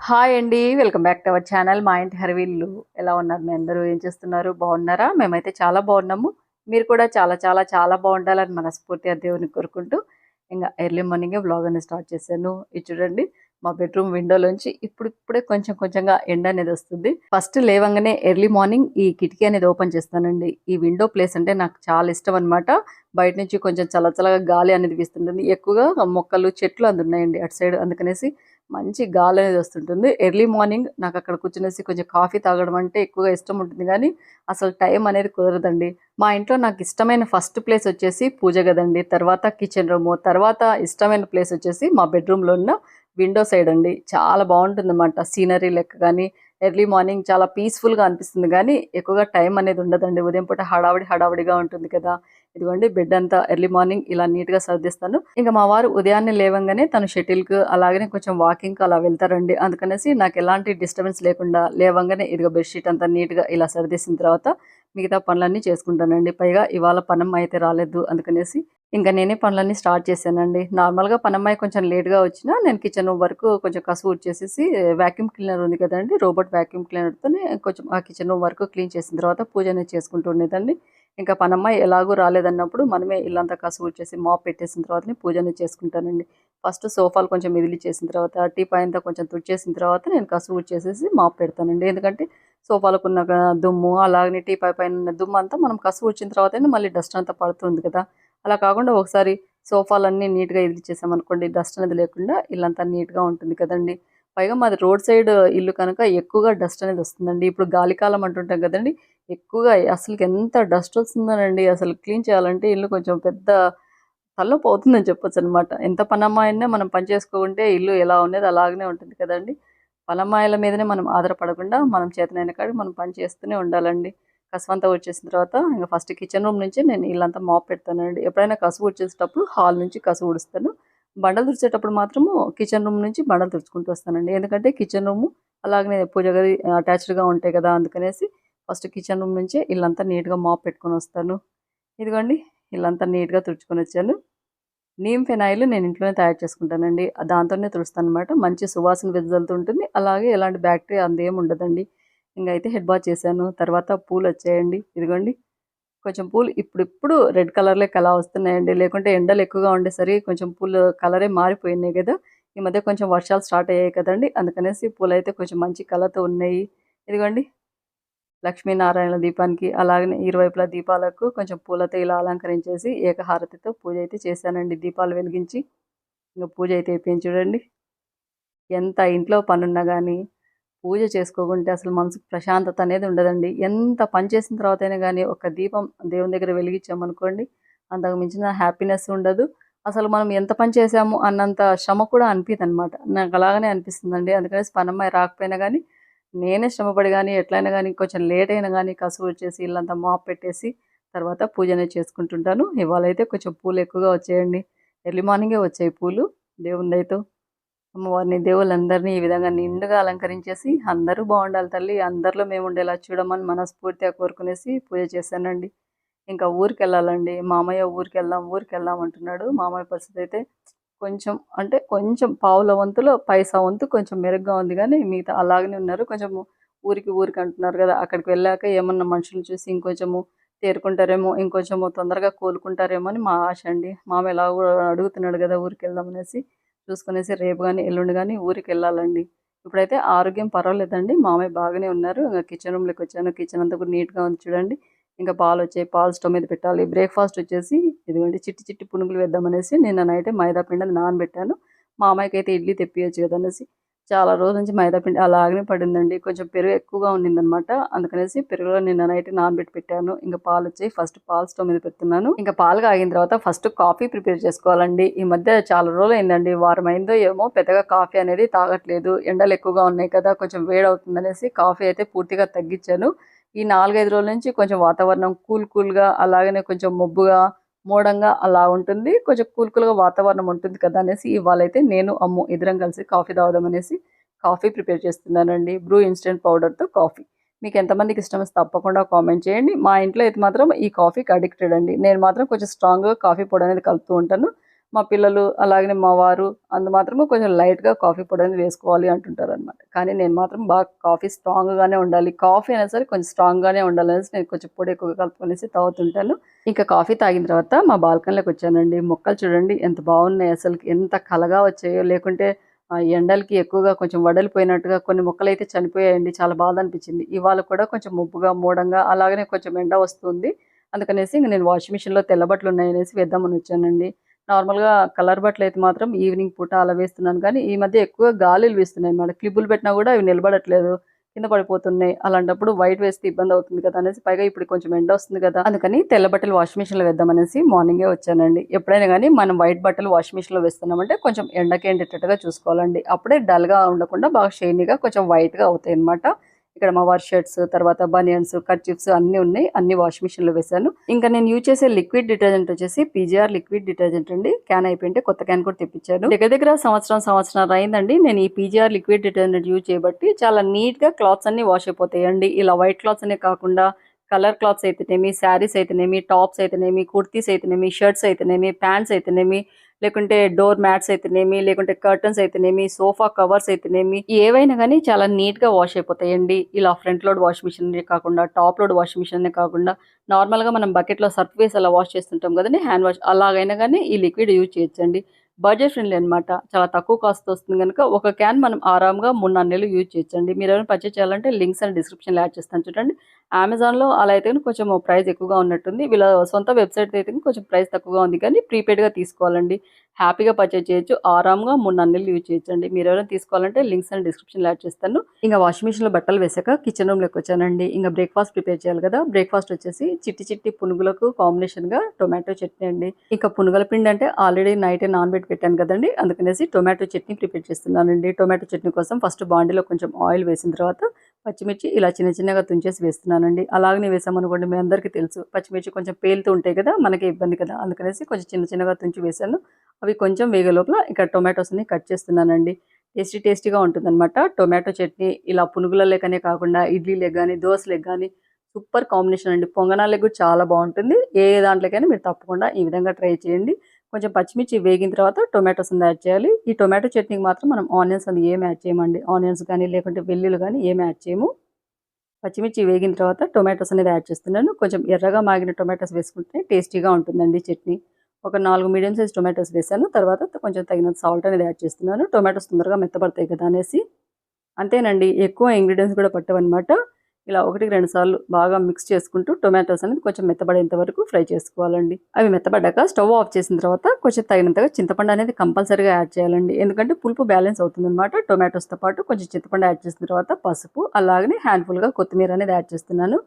Hi అండి welcome back to our channel Maa Inti Harivillu ఎలా ఉన్నారు? మీ అందరూ ఏం చేస్తున్నారు? బాగున్నారా? మేమైతే చాలా బాగున్నాము. మీరు కూడా చాలా చాలా చాలా బాగుండాలని మనస్ఫూర్తిగా దేవుని కోరుకుంటూ ఇంకా ఎర్లీ మార్నింగే వ్లాగ్ అనేది స్టార్ట్ చేశాను. ఇది చూడండి మా బెడ్రూమ్ విండోలోంచి ఇప్పుడు ఇప్పుడే కొంచెం కొంచెంగా ఎండ అనేది వస్తుంది. ఫస్ట్ లేవంగానే ఎర్లీ మార్నింగ్ ఈ కిటికీ అనేది ఓపెన్ చేస్తానండి. ఈ విండో ప్లేస్ అంటే నాకు చాలా ఇష్టం అనమాట బయట నుంచి కొంచెం చల్లచల్లగా గాలి అనేది వీస్తుంటుంది. ఎక్కువగా మొక్కలు చెట్లు అందున్నాయండి అటు సైడ్. అందుకనేసి మంచి గాలి అనేది వస్తుంటుంది. ఎర్లీ మార్నింగ్ నాకు అక్కడ కూర్చునేసి కొంచెం కాఫీ తాగడం అంటే ఎక్కువగా ఇష్టం ఉంటుంది కానీ అసలు టైం అనేది కుదరదండి. మా ఇంట్లో నాకు ఇష్టమైన ఫస్ట్ ప్లేస్ వచ్చేసి పూజ గదండి. తర్వాత కిచెన్ రూము తర్వాత ఇష్టమైన ప్లేస్ వచ్చేసి మా బెడ్రూమ్లో ఉన్న విండో సైడ్ అండి. చాలా బాగుంటుంది అన్నమాట సీనరీ లెక్క కానీ ఎర్లీ మార్నింగ్ చాలా పీస్ఫుల్గా అనిపిస్తుంది కానీ ఎక్కువగా టైం అనేది ఉండదండి. ఉదయం పూట హడావిడి హడావిడిగా ఉంటుంది కదా. ఇదిగోండి బెడ్ అంతా ఎర్లీ మార్నింగ్ ఇలా నీట్గా సర్దిస్తాను. ఇంకా మా వారు ఉదయాన్నే లేవంగానే తను షటిల్కి అలాగనే కొంచెం వాకింగ్కి అలా వెళ్తారండి. అందుకనేసి నాకు ఎలాంటి డిస్టర్బెన్స్ లేకుండా లేవంగానే ఇదిగో బెడ్షీట్ అంతా నీట్గా ఇలా సర్దేసిన తర్వాత మిగతా పనులన్నీ చేసుకుంటానండి. పైగా ఇవాళ పనమ్మ అయితే రాలేదు. అందుకనేసి ఇంకా నేనే పనులన్నీ స్టార్ట్ చేశానండి. నార్మల్గా పనమ్మాయి కొంచెం లేట్గా వచ్చినా నేను కిచెన్ వరకు కొంచెం కసూట్ చేసేసి వ్యాక్యూమ్ క్లీనర్ ఉంది కదండి రోబోట్ వ్యాక్యూమ్ క్లీనర్తోనే కొంచెం ఆ కిచెన్ వరకు క్లీన్ చేసిన తర్వాత పూజ అనేది చేసుకుంటూ ఉండేదండి ఇంకా పనమ్మాయి ఎలాగూ రాలేదన్నప్పుడు మనమే ఇల్లంతా కసువు వచ్చేసి మాప్ పెట్టేసిన తర్వాతనే పూజను చేసుకుంటానండి. ఫస్ట్ సోఫాలు కొంచెం మిదిలి చేసిన తర్వాత టీ అంతా కొంచెం తుడిచేసిన తర్వాత నేను కసువు వచ్చేసేసి మాప్ పెడతానండి. ఎందుకంటే సోఫాలకు ఉన్న దుమ్ము అలాగనే టీ పై పైన ఉన్న దుమ్ము అంతా మనం కసువు వచ్చిన తర్వాతనే మళ్ళీ డస్ట్ అంతా పడుతుంది కదా. అలా కాకుండా ఒకసారి సోఫాలన్నీ నీట్గా ఇది చేసామనుకోండి డస్ట్ అనేది లేకుండా ఇల్లంతా నీట్గా ఉంటుంది కదండి. పైగా మాది రోడ్ సైడ్ ఇల్లు కనుక ఎక్కువగా డస్ట్ అనేది వస్తుందండి. ఇప్పుడు గాలికాలం అంటుంటాం కదండి ఎక్కువగా అసలు ఎంత డస్ట్ వస్తుందనండి. అసలు క్లీన్ చేయాలంటే ఇల్లు కొంచెం పెద్ద తలనొప్పి అవుతుందని చెప్పొచ్చు అనమాట ఎంత పనమ్మాయినా మనం పని చేసుకోకుంటే ఇల్లు ఎలా ఉండేది అలాగనే ఉంటుంది కదండి. పనమ్మాయిల మీదనే మనం ఆధారపడకుండా మనం చేతనైన కాడికి మనం పని చేస్తూనే ఉండాలండి. కసువంతా వచ్చేసిన తర్వాత ఇంకా ఫస్ట్ కిచెన్ రూమ్ నుంచి నేను ఇల్లంతా మాప్ పెడతానండి. ఎప్పుడైనా కసువు వచ్చేసేటప్పుడు హాల్ నుంచి కసువు ఉడుస్తాను బండలు తుడిచేటప్పుడు మాత్రము కిచెన్ రూమ్ నుంచి బండలు తుడుచుకుంటూ వస్తానండి. ఎందుకంటే కిచెన్ రూమ్ అలాగనే పూజ గది అటాచ్డ్గా ఉంటాయి కదా అందుకనేసి ఫస్ట్ కిచెన్ రూమ్ నుంచే ఇల్లంతా నీట్గా మాప్ పెట్టుకొని వస్తాను. ఇదిగోండి ఇల్లంతా నీట్గా తుడుచుకొని వచ్చాను. నీమ్ ఫెనాయిల్ నేను ఇంట్లోనే తయారు చేసుకుంటానండి. దాంతోనే తుడుస్తాను అనమాట మంచి సువాసన వెదజల్తుంటుంది అలాగే ఎలాంటి బ్యాక్టీరియా అందేం ఉండదండి. ఇంకైతే హెడ్ బాత్ చేశాను. తర్వాత పూలు వచ్చాయండి. ఇదిగోండి కొంచెం పూలు ఇప్పుడిప్పుడు రెడ్ కలర్లో కలా వస్తున్నాయండి. లేకుంటే ఎండలు ఎక్కువగా ఉండేసరికి కొంచెం పూలు కలరే మారిపోయినాయి కదా. ఈ మధ్య కొంచెం వర్షాలు స్టార్ట్ అయ్యాయి కదండి. అందుకనేసి పూలు అయితే కొంచెం మంచి కలర్తో ఉన్నాయి. ఇదిగోండి లక్ష్మీనారాయణ దీపానికి అలాగనే ఇరువైపుల దీపాలకు కొంచెం పూలతో ఇలా అలంకరించేసి ఏకహారతితో పూజ అయితే చేశానండి. దీపాలు వెలిగించి ఇంకా పూజ అయితే అయిపోయింది చూడండి. ఎంత ఇంట్లో పనున్నా కానీ పూజ చేసుకోకుంటే అసలు మనసుకు ప్రశాంతత అనేది ఉండదండి. ఎంత పని చేసిన తర్వాతైనా కానీ ఒక దీపం దేవుని దగ్గర వెలిగించామనుకోండి అంతకు మించిన హ్యాపీనెస్ ఉండదు. అసలు మనం ఎంత పని చేసాము అన్నంత శ్రమ కూడా అనిపిదనమాట నాకు అలాగనే అనిపిస్తుందండి. అందుకనే పనమ్మాయి రాకపోయినా కానీ నేనే శ్రమపడి కానీ ఎట్లయినా కానీ కొంచెం లేట్ అయినా కానీ కసువు వచ్చేసి ఇల్లంతా మాప్ పెట్టేసి తర్వాత పూజ అనేది చేసుకుంటుంటాను. ఇవాళ అయితే కొంచెం పూలు ఎక్కువగా వచ్చేయండి. ఎర్లీ మార్నింగే వచ్చాయి పూలు. దేవుని అమ్మవారిని దేవుళ్ళందరినీ ఈ విధంగా నిండుగా అలంకరించేసి అందరూ బాగుండాలి తల్లి. అందరిలో మేము ఉండేలా చూడమని మనస్ఫూర్తిగా కోరుకునేసి పూజ చేశానండి. ఇంకా ఊరికి వెళ్ళాలండి మామయ్య ఊరికి వెళ్దాం ఊరికి వెళ్దాం అంటున్నాడు. మామయ్య పరిస్థితి అయితే కొంచెం అంటే కొంచెం పావుల వంతులో పైసా వంతు కొంచెం మెరుగ్గా ఉంది కానీ మిగతా అలాగనే ఉన్నారు. కొంచెం ఊరికి ఊరికి అంటున్నారు కదా అక్కడికి వెళ్ళాక ఏమన్నా మనుషులు చూసి ఇంకొంచెము తేరుకుంటారేమో ఇంకొంచెము తొందరగా కోలుకుంటారేమో అని మా ఆశ అండి. మామ ఎలా అడుగుతున్నాడు కదా ఊరికి వెళ్దాం అనేసి. చూసుకునేసి రేపు కానీ ఎల్లుండి కానీ ఊరికి వెళ్ళాలండి. ఇప్పుడైతే ఆరోగ్యం పర్వాలేదండి. మామయ్య బాగానే ఉన్నారు. ఇంకా కిచెన్ రూమ్లోకి వచ్చాను. కిచెన్ అంతా కూడా నీట్గా ఉంది చూడండి. ఇంకా పాలు వచ్చాయి పాలు స్టవ్ మీద పెట్టాలి. బ్రేక్ఫాస్ట్ వచ్చేసి ఇదిగోండి చిట్టి చిట్టి పునుగులు వేద్దామనేసి నిన్న నైటే మైదా పిండి నానబెట్టాను. మా అమ్మాయికి అయితే ఇడ్లీ తెప్పియచ్చు కదా చాలా రోజుల నుంచి మైదా పిండి అలాగనే పడిందండి. కొంచెం పెరుగు ఎక్కువగా ఉండిందనమాట. అందుకనేసి పెరుగులో నిన్న నైట్ నానబెట్టి పెట్టాను. ఇంకా పాలు వచ్చాయి. ఫస్ట్ పాలు స్టవ్ మీద పెడుతున్నాను. ఇంకా పాలు కాగిన తర్వాత ఫస్ట్ కాఫీ ప్రిపేర్ చేసుకోవాలండి. ఈ మధ్య చాలా రోజులు అయిందండి వారం అయిందో ఏమో పెద్దగా కాఫీ అనేది తాగట్లేదు. ఎండలు ఎక్కువగా ఉన్నాయి కదా కొంచెం వేడవుతుందనేసి కాఫీ అయితే పూర్తిగా తగ్గించాను. ఈ నాలుగైదు రోజుల నుంచి కొంచెం వాతావరణం కూల్ కూల్గా అలాగనే కొంచెం మబ్బుగా మోడంగా అలా ఉంటుంది. కొంచెం కూల్ కూల్గా వాతావరణం ఉంటుంది కదా అనేసి ఇవాళ అయితే నేను అమ్ము ఇద్దరం కలిసి కాఫీ తాగుదాం అనేసి కాఫీ ప్రిపేర్ చేస్తున్నానండి. బ్రూ ఇన్స్టెంట్ పౌడర్తో కాఫీ. మీకు ఎంతమందికి ఇష్టం వస్తే తప్పకుండా కామెంట్ చేయండి. మా ఇంట్లో అయితే మాత్రం ఈ కాఫీకి అడిక్టెడ్ అండి. నేను మాత్రం కొంచెం స్ట్రాంగ్గా కాఫీ పొడి అనేది కలుపుతూ ఉంటాను. మా పిల్లలు అలాగనే మా వారు అందు మాత్రము కొంచెం లైట్గా కాఫీ పొడి అనేది వేసుకోవాలి అంటుంటారు అనమాట కానీ నేను మాత్రం బాగా కాఫీ స్ట్రాంగ్గానే ఉండాలి. కాఫీ అయినా సరే కొంచెం స్ట్రాంగ్గానే ఉండాలనేసి నేను కొంచెం పొడి ఎక్కువగా కలుపుకొనేసి తాగుతుంటాను ఇంకా కాఫీ తాగిన తర్వాత మా బాల్కనీలోకి వచ్చానండి. మొక్కలు చూడండి ఎంత బాగున్నాయి అసలు ఎంత కలగా వచ్చాయో. లేకుంటే ఎండలకి ఎక్కువగా కొంచెం వడలిపోయినట్టుగా కొన్ని మొక్కలు అయితే చనిపోయాయండి. చాలా బాధ అనిపించింది. ఇవాళ కూడా కొంచెం ముబ్బుగా మూడంగా అలాగనే కొంచెం ఎండ వస్తుంది. అందుకనేసి ఇంక నేను వాషింగ్ మిషన్లో తెల్ల బట్టలు ఉన్నాయనేసి వేద్దామని వచ్చానండి. నార్మల్గా కలర్ బట్టలు అయితే మాత్రం ఈవినింగ్ పూట అలా వేస్తున్నాను. కానీ ఈ మధ్య ఎక్కువ గాలిలు వేస్తున్నాయి అన్నమాట. క్లిప్పులు పెట్టినా కూడా అవి నిలబడట్లేదు. కింద పడిపోతున్నాయి. అలాంటప్పుడు వైట్ వేస్తే ఇబ్బంది అవుతుంది కదా అనేసి పైగా ఇప్పుడు కొంచెం ఎండ వస్తుంది కదా. అందుకని తెల్ల బట్టలు వాషింగ్ మిషన్లో వేద్దామనేసి మార్నింగే వచ్చానండి. ఎప్పుడైనా కానీ మనం వైట్ బట్టలు వాషింగ్ మిషన్లో వేస్తున్నామంటే కొంచెం ఎండకి ఎండేటట్టుగా చూసుకోవాలండి. అప్పుడే డల్గా ఉండకుండా బాగా షైనీగా కొంచెం వైట్గా అవుతాయి అనమాట ఇక్కడ మా వారి షర్ట్స్ తర్వాత బనియన్స్ కర్చిప్స్ అన్ని ఉన్నాయి. అన్ని వాష్ మిషన్లో వేసాను ఇంకా నేను యూజ్ చేసే లిక్విడ్ డిటర్జెంట్ వచ్చేసి పీజీఆర్ లిక్విడ్ డిటర్జెంట్ అండి. క్యాన్ అయిపోయింటే కొత్త క్యాన్ కూడా తెప్పించాను. దగ్గర దగ్గర సంవత్సరం సంవత్సరం అయిందండి. నేను ఈ పీజీఆర్ లిక్విడ్ డిటర్జెంట్ యూజ్ చేయబట్టి చాలా నీట్గా క్లాత్స్ అన్ని వాష్ అయిపోతాయండి. ఇలా వైట్ క్లాత్స్ అనే కాకుండా కలర్ క్లాత్స్ అయితేనేమి శారీస్ అయితేనేమి టాప్స్ అయితేనేమి కుర్తీస్ అయితేనేమి షర్ట్స్ అయితేనేమి ప్యాంట్స్ అయితేనేమి లేకుంటే డోర్ మ్యాట్స్ అయితేనేమి లేకుంటే కర్టన్స్ అయితేనేమి సోఫా కవర్స్ అయితేనేమి ఏవైనా కానీ చాలా నీట్గా వాష్ అయిపోతాయండి. ఇలా ఫ్రంట్ లోడ్ వాష్ మిషన్ కాకుండా టాప్ లోడ్ వాష్ మిషన్ కాకుండా నార్మల్గా మనం బకెట్లో సర్ఫ్ వేసి అలా వాష్ చేస్తుంటాం కదండి హ్యాండ్ వాష్. అలాగైనా కానీ ఈ లిక్విడ్ యూజ్ చేయొచ్చండి. బడ్జెట్ ఫ్రెండ్లీ అనమాట చాలా తక్కువ కాస్ట్ వస్తుంది కనుక ఒక క్యాన్ మనం ఆరామ్గా మూడు నాలుగు నెలలు యూజ్ చేయొచ్చండి. మీరు ఎవరైనా పర్చేస్ చేయాలంటే లింక్స్ అని డిస్క్రిప్షన్లో యాడ్ చేస్తాను చూడండి. అమెజాన్లో అలా అయితే కొంచెం ప్రైస్ ఎక్కువగా ఉన్నట్టుంది. వీళ్ళ సొంత వెబ్సైట్ అయితే కొంచెం ప్రైస్ తక్కువగా ఉంది కానీ ప్రీపెయిడ్గా తీసుకోవాలండి. హ్యాపీగా పర్చేజ్ చేయొచ్చు. ఆరామ్గా మూడు నెలలు యూజ్ చేయొచ్చండి. మీరు ఎవరైనా తీసుకోవాలంటే లింక్స్ అని డిస్క్రిప్షన్లో యాడ్ చేస్తాను. ఇంకా వాషింగ్ మిషన్లో బట్టలు వేసాక కిచెన్ రూమ్లోకి వచ్చానండి. ఇంకా బ్రేక్ఫాస్ట్ ప్రిపేర్ చేయాలి కదా. బ్రేక్ఫాస్ట్ వచ్చేసి చిట్టి చిట్టి పునుగులకు కాంబినేషన్గా టొమాటో చట్నీ అండి. ఇంకా పునుగుల పిండి అంటే ఆల్రెడీ నైటే నాన్ పెట్టాను కదండి. అందుకనేసి టొమాటో చట్నీ ప్రిపేర్ చేస్తున్నానండి. టొమాటో చట్నీ కోసం ఫస్ట్ బాండీలో కొంచెం ఆయిల్ వేసిన తర్వాత పచ్చిమిర్చి ఇలా చిన్న చిన్నగా తుంచేసి వేస్తున్నానండి. అలాగనే వేసామనుకోండి మీ అందరికీ తెలుసు. పచ్చిమిర్చి కొంచెం పేలుతూ ఉంటాయి కదా మనకి ఇబ్బంది కదా. అందుకనేసి కొంచెం చిన్న చిన్నగా తుంచి వేసాను అవి కొంచెం వేగే లోపల ఇక్కడ టొమాటోస్ని కట్ చేస్తున్నానండి. టేస్టీ టేస్టీగా ఉంటుందన్నమాట. టొమాటో చట్నీ ఇలా పునుగుల లెక్కనే కాకుండా ఇడ్లీలకు కానీ దోశలకు కానీ సూపర్ కాంబినేషన్ అండి. పొంగనాలకు కూడా చాలా బాగుంటుంది. ఏ దాంట్లోకైనా మీరు తప్పకుండా ఈ విధంగా ట్రై చేయండి. కొంచెం పచ్చిమిర్చి వేగిన తర్వాత టొమాటోస్ యాడ్ చేయాలి. ఈ టొమాటో చట్నీకి మాత్రం మనం ఆనియన్స్ అది ఏం యాడ్ చేయమండి. ఆనియన్స్ కానీ లేకుంటే వెల్లుల్లి కానీ ఏం యాడ్ చేయము. పచ్చిమిర్చి వేగిన తర్వాత టొమాటోస్ అనేది యాడ్ చేస్తున్నాను. కొంచెం ఎర్రగా మాగిన టొమాటోస్ వేసుకుంటే టేస్టీగా ఉంటుందండి చట్నీ. ఒక నాలుగు మీడియం సైజ్ టొమాటోస్ వేసాను తర్వాత కొంచెం తగినంత సాల్ట్ అనేది యాడ్ చేస్తున్నాను. టొమాటోస్ తొందరగా మెత్తపడతాయి కదా అనేసి. అంతేనండి ఎక్కువ ఇంగ్రీడియంట్స్ కూడా పట్టవన్నమాట. ఇలా ఒకటికి రెండు సార్లు బాగా మిక్స్ చేసుకుంటూ టొమాటోస్ అనేది కొంచెం మెత్తబడేంత వరకు ఫ్రై చేసుకోవాలండి. అవి మెత్తబడ్డాక స్టవ్ ఆఫ్ చేసిన తర్వాత కొంచెం తగినంతగా చింతపండు అనేది కంపల్సరీగా యాడ్ చేయాలండి. ఎందుకంటే పులుపు బ్యాలెన్స్ అవుతుందన్నమాట. టొమాటోస్తో పాటు కొంచెం చింతపండు యాడ్ చేసిన తర్వాత పసుపు అలాగనే హ్యాండ్ఫుల్గా కొత్తిమీర అనేది యాడ్ చేస్తున్నాను.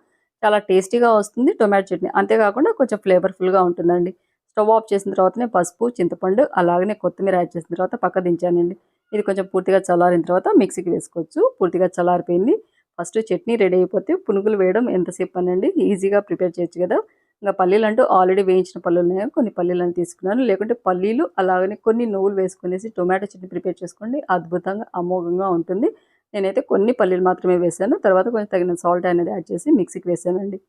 చాలా టేస్టీగా వస్తుంది టొమాటో చట్నీ. అంతేకాకుండా కొంచెం ఫ్లేవర్ఫుల్గా ఉంటుందండి. స్టవ్ ఆఫ్ చేసిన తర్వాతనే పసుపు చింతపండు అలాగనే కొత్తిమీర యాడ్ చేసిన తర్వాత పక్క దించానండి. ఇది కొంచెం పూర్తిగా చల్లారిన తర్వాత మిక్సీకి వేసుకోవచ్చు. పూర్తిగా చల్లారిపోయింది. ఫస్ట్ చట్నీ రెడీ అయిపోతే పునుగులు వేయడం ఎంతసేపు అనండి ఈజీగా ప్రిపేర్ చేయొచ్చు కదా. ఇంకా పల్లీలు అంటూ ఆల్రెడీ వేయించిన పల్లీలు ఉన్నాయి కొన్ని పల్లీలను తీసుకున్నాను. లేకుంటే పల్లీలు అలాగనే కొన్ని నువ్వులు వేసుకునేసి టొమాటో చట్నీ ప్రిపేర్ చేసుకోండి. అద్భుతంగా అమోఘంగా ఉంటుంది. నేనైతే కొన్ని పల్లీలు మాత్రమే వేసాను. తర్వాత కొంచెం తగిన సాల్ట్ అనేది యాడ్ చేసి మిక్సీకి వేసానండి.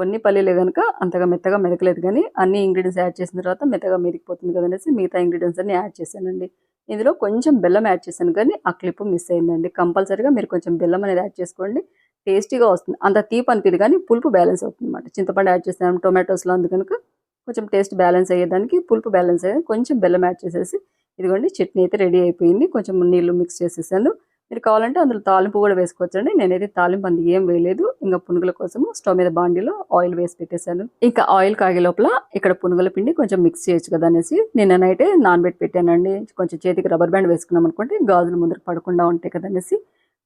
కొన్ని పల్లీలే కనుక అంతగా మెత్తగా మెదకలేదు కానీ అన్ని ఇంగ్రీడియంట్స్ యాడ్ చేసిన తర్వాత మెత్తగా మెరిగిపోతుంది కదనేసి మిగతా ఇంగ్రీడియంట్స్ అన్ని యాడ్ చేశానండి. ఇందులో కొంచెం బెల్లం యాడ్ చేశాను కానీ ఆ క్లిప్ మిస్ అయిందండి. కంపల్సరీగా మీరు కొంచెం బెల్లం అనేది యాడ్ చేసుకోండి. టేస్టీగా వస్తుంది. అంత తీపి అనిపిది కానీ పులుపు బ్యాలెన్స్ అవుతుంది అనమాట చింతపండు యాడ్ చేసాను టొమాటోస్లో అందు కనుక కొంచెం టేస్ట్ బ్యాలెన్స్ అయ్యేదానికి పులుపు బ్యాలెన్స్ అయ్యేది కొంచెం బెల్లం యాడ్ చేసేసి ఇదిగోండి చట్నీ అయితే రెడీ అయిపోయింది. కొంచెం నీళ్ళు మిక్స్ చేసేసాను. మీరు కావాలంటే అందులో తాలింపు కూడా వేసుకోవచ్చండి. నేనైతే తాలింపు అంత ఏం వేయలేదు. ఇంకా పునుగుల కోసము స్టవ్ మీద బాండీలో ఆయిల్ వేసి పెట్టేశాను. ఇంకా ఆయిల్ కాగే లోపల ఇక్కడ పునుగుల పిండి కొంచెం మిక్స్ చేయొచ్చు కదా అనేసి నేను నైటే నానబెట్టి పెట్టానండి. కొంచెం చేతికి రబ్బర్ బ్యాండ్ వేసుకున్నాం అనుకోండి గాజులు ముందర పడకుండా ఉంటాయి కదా అనేసి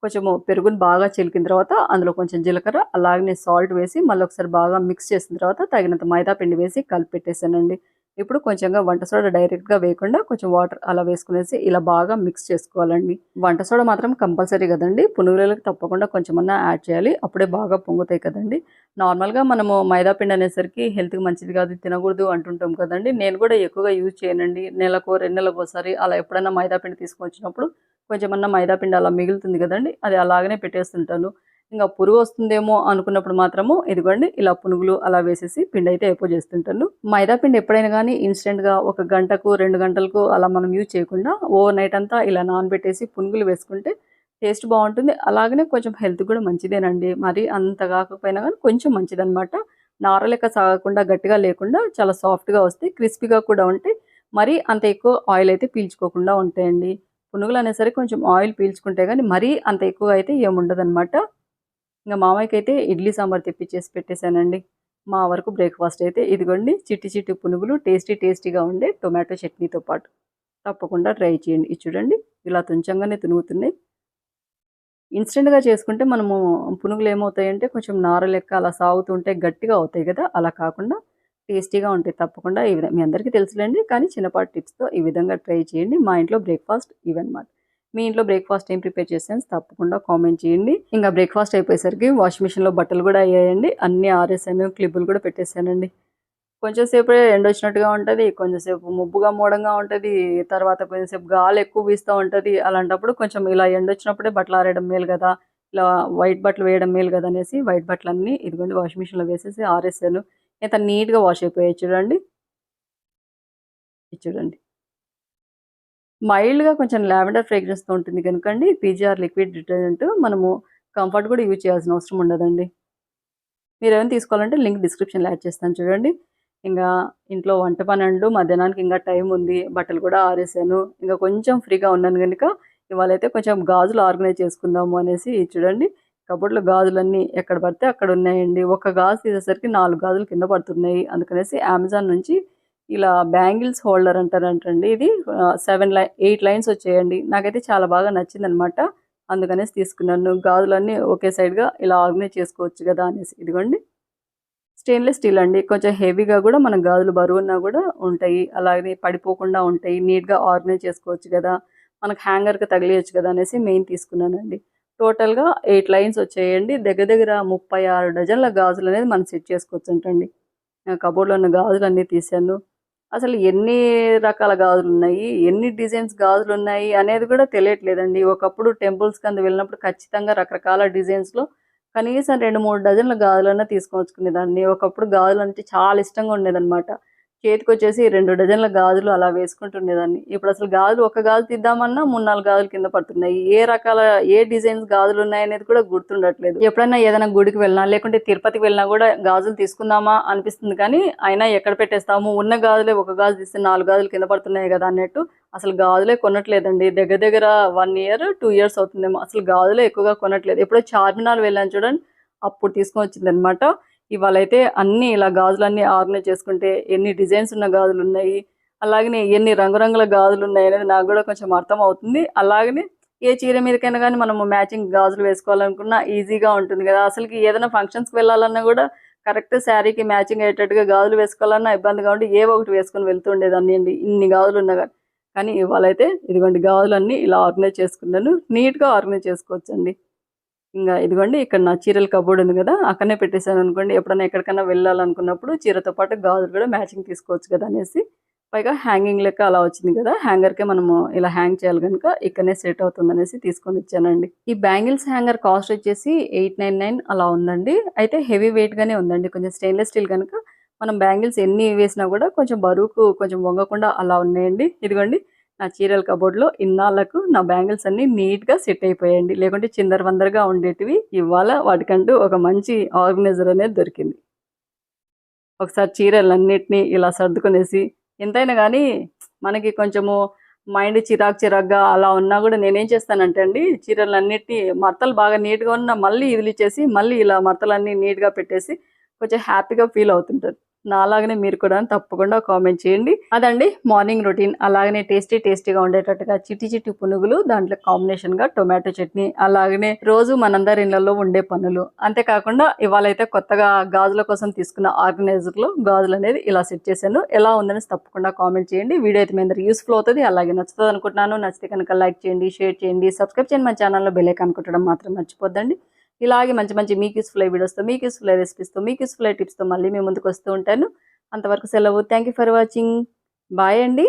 కొంచెము పెరుగును బాగా చిలికిన తర్వాత అందులో కొంచెం జీలకర్ర అలాగనే సాల్ట్ వేసి మళ్ళీ ఒకసారి బాగా మిక్స్ చేసిన తర్వాత తగినంత మైదా పిండి వేసి కలిపి పెట్టేశానండి. ఇప్పుడు కొంచెంగా వంట సోడా డైరెక్ట్గా వేయకుండా కొంచెం వాటర్ అలా వేసుకునేసి ఇలా బాగా మిక్స్ చేసుకోవాలండి. వంట సోడా మాత్రం కంపల్సరీ కదండి. పునుగులకు తప్పకుండా కొంచెమన్నా యాడ్ చేయాలి. అప్పుడే బాగా పొంగుతాయి కదండి. నార్మల్గా మనము మైదాపిండి అనేసరికి హెల్త్కి మంచిది కాదు తినకూడదు అంటుంటాం కదండి. నేను కూడా ఎక్కువగా యూజ్ చేయనండి. నెలకు రెండు నెలలకు ఒకసారి అలా ఎప్పుడైనా మైదాపిండి తీసుకొచ్చినప్పుడు కొంచెమన్నా మైదాపిండి అలా మిగులుతుంది కదండి. అది అలాగనే పెట్టేస్తుంటాను. ఇంకా పురుగు వస్తుందేమో అనుకున్నప్పుడు మాత్రము ఇదిగోండి ఇలా పునుగులు అలా వేసేసి పిండి అయితే అయిపో చేస్తుంటాను. మైదా పిండి ఎప్పుడైనా కానీ ఇన్స్టెంట్గా ఒక గంటకు రెండు గంటలకు అలా మనం యూజ్ చేయకుండా ఓవర్ నైట్ అంతా ఇలా నానబెట్టేసి పునుగులు వేసుకుంటే టేస్ట్ బాగుంటుంది. అలాగనే కొంచెం హెల్త్ కూడా మంచిదేనండి. మరి అంత కాకపోయినా కానీ కొంచెం మంచిదనమాట నార లెక్క సాగకుండా గట్టిగా లేకుండా చాలా సాఫ్ట్గా వస్తాయి క్రిస్పీగా కూడా ఉంటాయి మరీ అంత ఎక్కువ ఆయిల్ అయితే పీల్చుకోకుండా ఉంటాయండి. పునుగులు అనేసరికి కొంచెం ఆయిల్ పీల్చుకుంటే కానీ మరీ అంత ఎక్కువ అయితే ఏముండదన్నమాట. ఇంకా మామయ్యకి అయితే ఇడ్లీ సాంబార్ తెప్పించేసి పెట్టేశానండి. మా వరకు బ్రేక్ఫాస్ట్ అయితే ఇదిగోండి చిట్టి చిట్టి పునుగులు టేస్టీ టేస్టీగా ఉండే టొమాటో చట్నీతో పాటు. తప్పకుండా ట్రై చేయండి. ఇది చూడండి ఇలా తుంచంగానే తునుగుతున్నాయి ఇన్స్టెంట్గా చేసుకుంటే మనము పునుగులు ఏమవుతాయంటే కొంచెం నార లెక్క అలా సాగుతుంటే గట్టిగా అవుతాయి కదా అలా కాకుండా టేస్టీగా ఉంటాయి తప్పకుండా. ఈ విధంగా మీ అందరికీ తెలుసులేండి కానీ చిన్నపాటి టిప్స్తో ఈ విధంగా ట్రై చేయండి. మా ఇంట్లో బ్రేక్ఫాస్ట్ ఇవన్నమాట. మీ ఇంట్లో బ్రేక్ఫాస్ట్ ఏం ప్రిపేర్ చేసాను తప్పకుండా కామెంట్ చేయండి. ఇంకా బ్రేక్ఫాస్ట్ అయిపోయేసరికి వాషింగ్ మిషన్లో బట్టలు కూడా అయ్యాయండి. అన్నీ ఆరేసాను క్లిప్పులు కూడా పెట్టేశానండి. కొంచెం సేపు ఎండ వచ్చినట్టుగా ఉంటుంది కొంచెంసేపు ముబ్బుగా మూడంగా ఉంటుంది తర్వాత కొంచెంసేపు గాలి ఎక్కువ వీస్తూ ఉంటుంది. అలాంటప్పుడు కొంచెం ఇలా ఎండ వచ్చినప్పుడే బట్టలు ఆరేయడం మేలు కదా. ఇలా వైట్ బట్టలు వేయడం మేలు కదా అనేసి వైట్ బట్టలు అన్నీ ఇదిగోండి వాషింగ్ మిషన్లో వేసేసి ఆరేసాను. ఎంత నీట్గా వాష్ అయిపోయాయి చూడండి. చూడండి. మైల్డ్గా కొంచెం లావెండర్ ఫ్రేగ్రెన్స్తో ఉంటుంది కనుకండి. పీజీఆర్ లిక్విడ్ డిటర్జెంట్ మనము కంఫర్ట్ కూడా యూజ్ చేయాల్సిన అవసరం ఉండదండి. మీరు ఏమైనా తీసుకోవాలంటే లింక్ డిస్క్రిప్షన్లో యాడ్ చేస్తాను చూడండి. ఇంకా ఇంట్లో వంట పని అండు మధ్యాహ్నానికి ఇంకా టైం ఉంది బట్టలు కూడా ఆరేసాను ఇంకా కొంచెం ఫ్రీగా ఉన్నాను కనుక ఇవాళ అయితే కొంచెం గాజులు ఆర్గనైజ్ చేసుకుందాము అనేసి చూడండి. కబోర్డ్లో గాజులన్నీ ఎక్కడ పడితే అక్కడ ఉన్నాయండి. ఒక గాజు తీసేసరికి నాలుగు గాజులు కింద పడుతున్నాయి అందుకనేసి అమెజాన్ నుంచి ఇలా బ్యాంగిల్స్ హోల్డర్ అంటారంటండి ఇది. సెవెన్ లై ఎయిట్ లైన్స్ వచ్చేయండి. నాకైతే చాలా బాగా నచ్చింది అనమాట అందుకనేసి తీసుకున్నాను. గాజులన్నీ ఒకే సైడ్గా ఇలా ఆర్గనైజ్ చేసుకోవచ్చు కదా అనేసి. ఇదిగోండి. స్టెయిన్లెస్ స్టీల్ అండి. కొంచెం హెవీగా కూడా మన గాజులు బరువున్నా కూడా ఉంటాయి. అలాగే పడిపోకుండా ఉంటాయి. నీట్గా ఆర్గనైజ్ చేసుకోవచ్చు కదా. మనకు హ్యాంగర్కి తగిలేయచ్చు కదా అనేసి మెయిన్ తీసుకున్నానండి. టోటల్గా ఎయిట్ లైన్స్ వచ్చేయండి. దగ్గర దగ్గర ముప్పై ఆరు డజన్ల గాజులు అనేది మనం సెట్ చేసుకోవచ్చు అంటండి కబోర్డ్లో ఉన్న గాజులు అన్నీ తీసాను అసలు ఎన్ని రకాల గాజులు ఉన్నాయి? ఎన్ని డిజైన్స్ గాజులు ఉన్నాయి? అనేది కూడా తెలియట్లేదండి. ఒకప్పుడు టెంపుల్స్ కింద వెళ్ళినప్పుడు ఖచ్చితంగా రకరకాల డిజైన్స్లో కనీసం రెండు మూడు డజన్ల గాజులన్నా తీసుకొచ్చుకునేదాన్ని. ఒకప్పుడు గాజులు అంటే చాలా ఇష్టంగా ఉండేదన్నమాట. చేతికి వచ్చేసి రెండు డజన్ల గాజులు అలా వేసుకుంటుండేదాన్ని. ఇప్పుడు అసలు గాజులు ఒక గాజు తీద్దామన్నా మూడు నాలుగు గాజులు కింద పడుతున్నాయి. ఏ రకాల ఏ డిజైన్స్ గాజులు ఉన్నాయనేది కూడా గుర్తుండట్లేదు. ఎప్పుడైనా ఏదైనా గుడికి వెళ్ళినా లేకుంటే తిరుపతికి వెళ్ళినా కూడా గాజులు తీసుకుందామా అనిపిస్తుంది కానీ అయినా ఎక్కడ పెట్టేస్తాము? ఉన్న గాజులే ఒక గాజు తీస్తే నాలుగు గాజులు కింద పడుతున్నాయి కదా అన్నట్టు అసలు గాజులే కొనట్లేదండి. దగ్గర దగ్గర వన్ ఇయర్ టూ ఇయర్స్ అవుతుందేమో. అసలు గాజులే ఎక్కువగా కొనట్లేదు. ఎప్పుడో చార్మినార్ వెళ్ళాను చూడండి అప్పుడు తీసుకొని వచ్చింది అనమాట ఇవాళ అయితే అన్ని ఇలా గాజులన్నీ ఆర్గనైజ్ చేసుకుంటే ఎన్ని డిజైన్స్ ఉన్న గాజులు ఉన్నాయి అలాగనే ఎన్ని రంగురంగుల గాజులు ఉన్నాయి అనేది నాకు కూడా కొంచెం అర్థం అవుతుంది అలాగనే ఏ చీర మీదకైనా కానీ మనము మ్యాచింగ్ గాజులు వేసుకోవాలనుకున్నా ఈజీగా ఉంటుంది కదా. అసలుకి ఏదైనా ఫంక్షన్స్కి వెళ్ళాలన్నా కూడా కరెక్ట్ శారీకి మ్యాచింగ్ అయ్యేటట్టుగా గాజులు వేసుకోవాలన్నా ఇబ్బందిగా ఉండి ఏ ఒకటి వేసుకొని వెళ్తుండేదాన్ని అండి. ఇన్ని గాజులు ఉన్నా కానీ. కానీ ఇవాళ అయితే ఇదిగోండి గాజులన్నీ ఇలా ఆర్గనైజ్ చేసుకున్నాను. నీట్గా ఆర్గనైజ్ చేసుకోవచ్చండి. ఇంకా ఇదిగోండి ఇక్కడ నా చీరల కబోర్డ్ ఉంది కదా అక్కడనే పెట్టేశాను అనుకోండి ఎప్పుడైనా ఎక్కడికైనా వెళ్ళాలనుకున్నప్పుడు చీరతో పాటు గాజులు కూడా మ్యాచింగ్ తీసుకోవచ్చు కదా అనేసి. పైగా హ్యాంగింగ్ లెక్క అలా వచ్చింది కదా హ్యాంగర్కే మనము ఇలా హ్యాంగ్ చేయాలి కనుక ఇక్కడనే సెట్ అవుతుంది అనేసి తీసుకొని వచ్చానండి. ఈ బ్యాంగిల్స్ హ్యాంగర్ కాస్ట్ వచ్చేసి ఎయిట్ నైన్ నైన్ అలా ఉందండి. అయితే హెవీ వెయిట్గానే ఉందండి కొంచెం స్టెయిన్లెస్ స్టీల్ కనుక. మనం బ్యాంగిల్స్ ఎన్ని వేసినా కూడా కొంచెం బరువుకు కొంచెం వంగకుండా అలా ఉన్నాయండి. ఇదిగోండి నా చీరల కబోర్డ్లో ఇన్నాళ్ళకు నా బ్యాంగిల్స్ అన్ని నీట్గా సెట్ అయిపోయాయండి. లేకుంటే చిందర వందరగా ఉండేటివి. ఇవాళ వాటికంటూ ఒక మంచి ఆర్గనైజర్ అనేది దొరికింది. ఒకసారి చీరలన్నిటినీ ఇలా సర్దుకునేసి ఎంతైనా కానీ మనకి కొంచెము మైండ్ చిరాకు చిరాగ్గా అలా ఉన్నా కూడా నేనేం చేస్తానంటే అండి చీరలన్నిటినీ మర్తలు బాగా నీట్గా ఉన్న మళ్ళీ ఇదిలిచ్చేసి మళ్ళీ ఇలా మర్తలన్నీ నీట్గా పెట్టేసి కొంచెం హ్యాపీగా ఫీల్ అవుతుంటారు నాలాగనే మీరు కూడా తప్పకుండా కామెంట్ చేయండి. అదండి మార్నింగ్ రొటీన్. అలాగనే టేస్టీ టేస్టీగా ఉండేటట్టుగా చిట్టి చిట్టి పునుగులు దాంట్లో కాంబినేషన్గా టొమాటో చట్నీ అలాగనే రోజు మనందరి ఇళ్ళలో ఉండే పనులు. అంతేకాకుండా ఇవాళైతే కొత్తగా గాజుల కోసం తీసుకున్న ఆర్గనైజర్లో గాజులు అనేది ఇలా సెట్ చేశాను. ఎలా ఉందని తప్పకుండా కామెంట్ చేయండి. వీడియో అయితే మీ అందరికి యూస్ఫుల్ అవుతుంది. అలాగే నచ్చుతుంది అనుకుంటున్నాను. నచ్చితే కనుక లైక్ చేయండి షేర్ చేయండి సబ్స్క్రైబ్ చేయండి. మా ఛానల్లో బెల్ ఐకాన్ కొట్టడం మాత్రం మర్చిపోద్దండి. ఇలాగే మంచి మంచి మీకు యూస్ఫుల్ అయ్యే వీడియోస్తో మీకు యూస్ఫుల్ అయ్యే రెసిపీస్తో మీకు యూస్ఫుల్ అయ్యే టిప్స్తో మళ్ళీ మేము ముందుకు వస్తూ ఉంటాను. అంతవరకు సెలవు. Thank you for watching bye అండి.